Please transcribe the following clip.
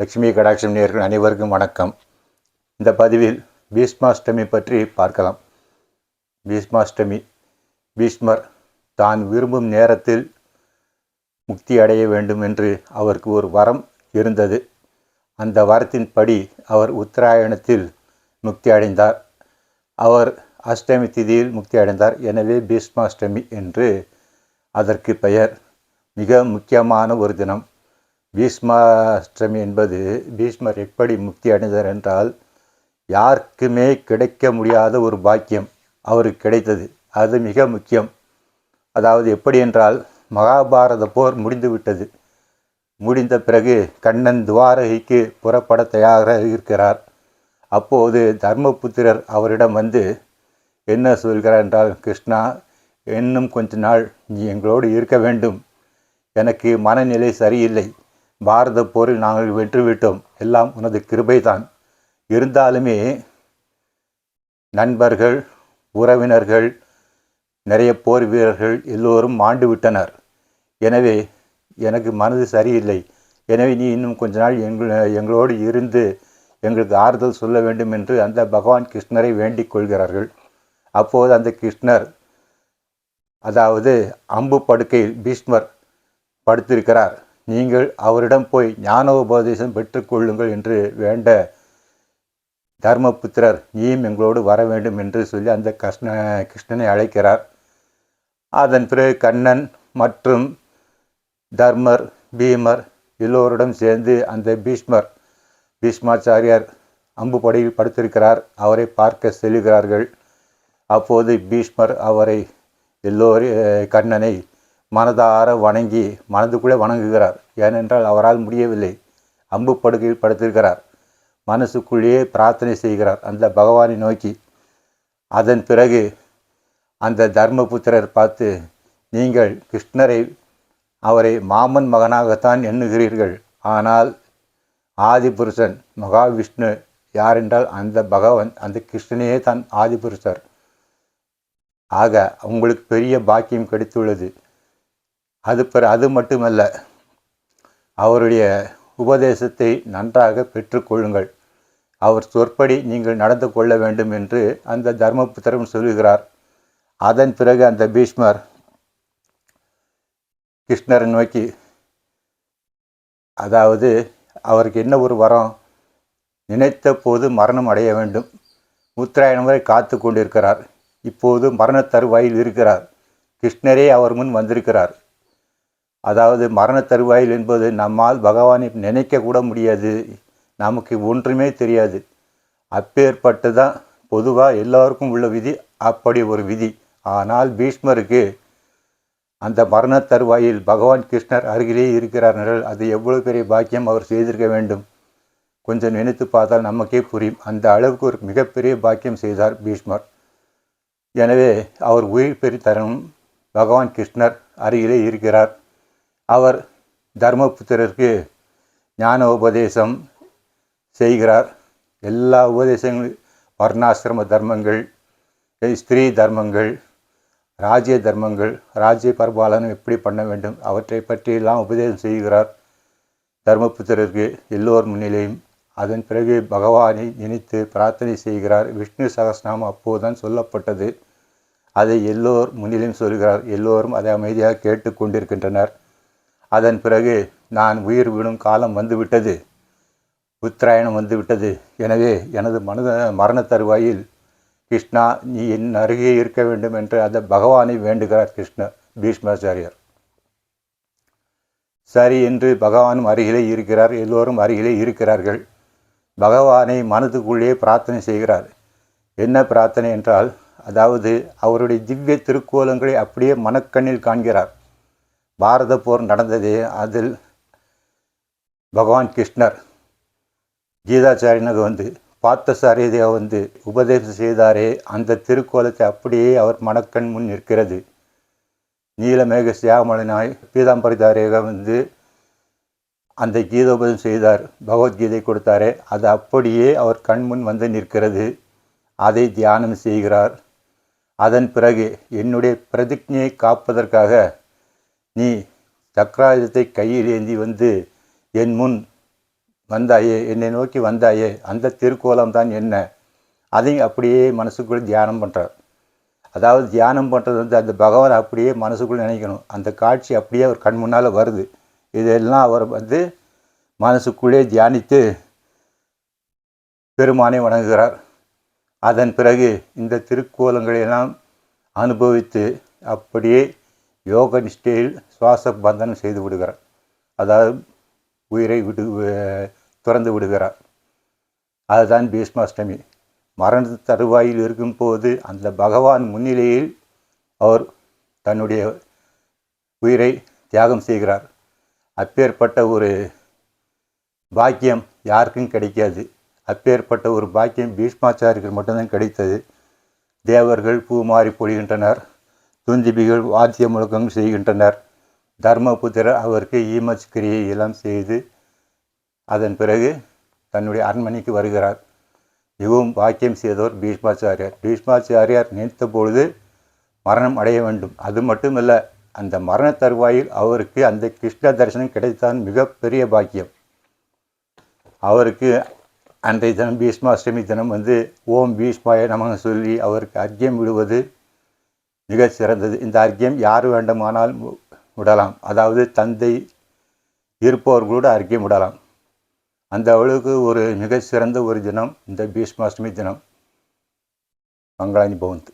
லட்சுமி கடாட்சம் நேர்கள் அனைவருக்கும் வணக்கம். இந்த பதிவில் பீஷ்மாஷ்டமி பற்றி பார்க்கலாம். பீஷ்மாஷ்டமி பீஷ்மர் தான் விரும்பும் நேரத்தில் முக்தி அடைய வேண்டும் என்று அவருக்கு ஒரு வரம் இருந்தது. அந்த வரத்தின்படி அவர் உத்தராயணத்தில் முக்தி அடைந்தார். அவர் அஷ்டமி திதியில் முக்தி அடைந்தார் எனவே பீஷ்மாஷ்டமி என்று அதற்கு பெயர். மிக முக்கியமான ஒரு தினம். பீஷ்மாஷ்டமி என்பது பீஷ்மர் எப்படி முக்தி அடைந்தார் என்றால் யாருக்குமே கிடைக்க முடியாத ஒரு பாக்கியம் அவருக்கு கிடைத்தது. அது மிக முக்கியம். அதாவது எப்படி என்றால் மகாபாரத போர் முடிந்துவிட்டது முடிந்த பிறகு கண்ணன் துவாரகைக்கு புறப்பட தயாராக இருக்கிறார். அப்போது தர்மபுத்திரர் அவரிடம் வந்து என்ன சொல்கிறார் என்றால் கிருஷ்ணா இன்னும் கொஞ்ச நாள் நீ எங்களோடு இருக்க வேண்டும். எனக்கு மனநிலை சரியில்லை. பாரத போரில் நாங்கள் வென்றுவிட்டோம். எல்லாம் உனது கிருபைதான். இருந்தாலுமே நண்பர்கள் உறவினர்கள் நிறைய போர் வீரர்கள் எல்லோரும் மாண்டு விட்டனர். எனவே எனக்கு மனது சரியில்லை. எனவே நீ இன்னும் கொஞ்ச நாள் எங்கள் எங்களோடு இருந்து எங்களுக்கு ஆறுதல் சொல்ல வேண்டும் என்று அந்த பகவான் கிருஷ்ணரை வேண்டிக் கொள்கிறார்கள். அப்போது அந்த கிருஷ்ணர் அதாவது அம்பு படுக்கையில் பீஷ்மர் படுத்திருக்கிறார். நீங்கள் அவரிடம் போய் ஞானோபதேசம் பெற்றுக்கொள்ளுங்கள் என்று வேண்ட தர்மபுத்திரர் நீயும் எங்களோடு வர வேண்டும் என்று சொல்லி அந்த கிருஷ்ண கிருஷ்ணனை அழைக்கிறார். அதன் பிறகு கண்ணன் மற்றும் தர்மர் பீமர் எல்லோருடன் சேர்ந்து அந்த பீஷ்மர் பீஷ்மாச்சாரியார் அம்பு படையில் படுத்திருக்கிறார். அவரை பார்க்க செல்கிறார்கள். அப்போது பீஷ்மர் அவரை எல்லோரும் கண்ணனை மனதார வணங்கி மனதுக்குள்ளே வணங்குகிறார். ஏனென்றால் அவரால் முடியவில்லை. அம்பு படுக்கையில் படுத்திருக்கிறார். மனசுக்குள்ளேயே பிரார்த்தனை செய்கிறார். அந்த பகவானை நோக்கி அதன் பிறகு அந்த தர்மபுத்திரர் பார்த்து நீங்கள் கிருஷ்ணரை அவரை மாமன் மகனாகத்தான் எண்ணுகிறீர்கள். ஆனால் ஆதிபுருஷன் மகாவிஷ்ணு யாரென்றால் அந்த பகவான் அந்த கிருஷ்ணனே தான் ஆதிபுருஷர். ஆக உங்களுக்கு பெரிய பாக்கியம் கிடைத்துள்ளது. அது பிற அது மட்டுமல்ல அவருடைய உபதேசத்தை நன்றாக பெற்றுக்கொள்ளுங்கள். அவர் சொற்படி நீங்கள் நடந்து கொள்ள வேண்டும் என்று அந்த தர்மபுத்திரம் சொல்லுகிறார். அதன் பிறகு அந்த பீஷ்மர் கிருஷ்ணரை நோக்கி அதாவது அவருக்கு என்ன ஒரு வரம்? நினைத்த போது மரணம் அடைய வேண்டும். உத்தராயணம் வரை காத்து கொண்டிருக்கிறார். இப்போது மரண தருவாயில் இருக்கிறார். கிருஷ்ணரே அவர் முன் வந்திருக்கிறார். அதாவது மரண தருவாயில் என்பது நம்மால் பகவானை நினைக்க கூட முடியாது. நமக்கு ஒன்றுமே தெரியாது. அப்பேற்பட்டு தான் பொதுவாக எல்லோருக்கும் உள்ள விதி. அப்படி ஒரு விதி. ஆனால் பீஷ்மருக்கு அந்த மரண தருவாயில் பகவான் கிருஷ்ணர் அருகிலே இருக்கிறார் அது எவ்வளோ பெரிய பாக்கியம் அவர் செய்திருக்க வேண்டும். கொஞ்சம் நினைத்து பார்த்தால் நமக்கே புரியும். அந்த அளவுக்கு ஒரு மிகப்பெரிய பாக்கியம் செய்தார் பீஷ்மர். எனவே அவர் உயிர் பெருத்தரனும் பகவான் கிருஷ்ணர் அருகிலே இருக்கிறார். அவர் தர்மபுத்திரருக்கு ஞான உபதேசம் செய்கிறார். எல்லா உபதேசங்களும் வர்ணாசிரம தர்மங்கள் ஸ்திரீ தர்மங்கள் ராஜ்ய தர்மங்கள் ராஜ்ய பரபாலனம் எப்படி பண்ண வேண்டும்? அவற்றை பற்றியெல்லாம் உபதேசம் செய்கிறார். தர்மபுத்திரருக்கு எல்லோர் முன்னிலையும். அதன் பிறகு பகவானை நினைத்து பிரார்த்தனை செய்கிறார். விஷ்ணு சகஸ்நாமம் அப்போதுதான் சொல்லப்பட்டது. அதை எல்லோர் முன்னிலையும் சொல்கிறார். எல்லோரும் அதை அமைதியாக கேட்டு கொண்டிருக்கின்றனர். அதன் பிறகு நான் உயிர் விடும் காலம் வந்துவிட்டது. உத்தராயணம் வந்துவிட்டது. எனவே எனது மனத மரண தருவாயில் கிருஷ்ணா நீ என் அருகே இருக்க வேண்டும் என்று அந்த பகவானை வேண்டுகிறார் கிருஷ்ண பீஷ்மாச்சாரியர். சரி என்று பகவானும் அருகிலே இருக்கிறார் எல்லோரும் அருகிலே இருக்கிறார்கள். பகவானை மனதுக்குள்ளே பிரார்த்தனை செய்கிறார். என்ன பிரார்த்தனை என்றால் அதாவது அவருடைய திவ்ய திருக்கோலங்களை அப்படியே மனக்கண்ணில் காண்கிறார். பாரத போர் நடந்ததே அதில் பகவான் கிருஷ்ணர் கீதாச்சாரியனுக்கு வந்து பார்த்தசாரதியா வந்து உபதேசம் செய்தாரே அந்த திருக்கோலத்தை அப்படியே அவர் மனக்கண் முன் நிற்கிறது. நீலமேக சியாமலனாய் பீதாம்பரிதாரியாக வந்து அந்த கீதோபதம் செய்தார் பகவத்கீதை கொடுத்தாரே. அது அப்படியே அவர் கண் முன் வந்து நிற்கிறது. அதை தியானம் செய்கிறார். அதன் பிறகு என்னுடைய பிரதிஜையை காப்பதற்காக நீ சக்கராயுதத்தை கையில் ஏந்தி வந்து என் முன் வந்தாயே என்னை நோக்கி வந்தாயே அந்த திருக்கோலம் தான் என்ன? அதையும் அப்படியே மனசுக்குள்ளே தியானம் பண்ணுறார் அதாவது தியானம் பண்ணுறது வந்து அந்த பகவான் அப்படியே மனசுக்குள்ளே நினைக்கணும். அந்த காட்சி அப்படியே அவர் கண் முன்னால் வருது. இதெல்லாம் அவர் வந்து மனசுக்குள்ளே தியானித்து பெருமானை வணங்குகிறார். அதன் பிறகு இந்த திருக்கோலங்களையெல்லாம் அனுபவித்து அப்படியே யோக நிஷ்டையில் சுவாச பந்தனம் செய்து விடுகிறார். அதாவது உயிரை விடு துறந்து விடுகிறார். அதுதான் பீஷ்மாஷ்டமி. மரண தருவாயில் இருக்கும்போது அந்த பகவான் முன்னிலையில் அவர் தன்னுடைய உயிரை தியாகம் செய்கிறார். அப்பேற்பட்ட ஒரு பாக்கியம் யாருக்கும் கிடைக்காது. அப்பேற்பட்ட ஒரு பாக்கியம் பீஷ்மாச்சாரிகள் மட்டும்தான் கிடைத்தது. தேவர்கள் பூமாறி பொழிகின்றனர். துந்திபிகள் வாத்திய முழக்கம் செய்கின்றனர். தர்மபுத்திரர் அவருக்கு ஈமச் கிரியை எல்லாம் செய்து அதன் பிறகு தன்னுடைய அரண்மனைக்கு வருகிறார். மிகவும் பாக்கியம் செய்தவர் பீஷ்மாச்சாரியார். பீஷ்மாச்சாரியார் நினைத்த பொழுது மரணம் அடைய வேண்டும். அது மட்டுமல்ல அந்த மரண தருவாயில் அவருக்கு அந்த கிருஷ்ண தரிசனம் கிடைத்தான் மிகப்பெரிய பாக்கியம். அவருக்கு அன்றைய தினம் பீஷ்மாஷ்டமி தினம் வந்து ஓம் பீஷ்மாய நமக சொல்லி அவருக்கு அர்க்கியம் விடுவது மிக சிறந்தது. இந்த அர்க்கியம் யார் வேண்டுமானால் விடலாம் அதாவது தந்தை இருப்பவர்களோடு அறிக்கையும் விடலாம் அந்த அளவுக்கு ஒரு மிக சிறந்த ஒரு தினம் இந்த பீஷ்மாஷ்டமி தினம். மங்களானி பவந்த்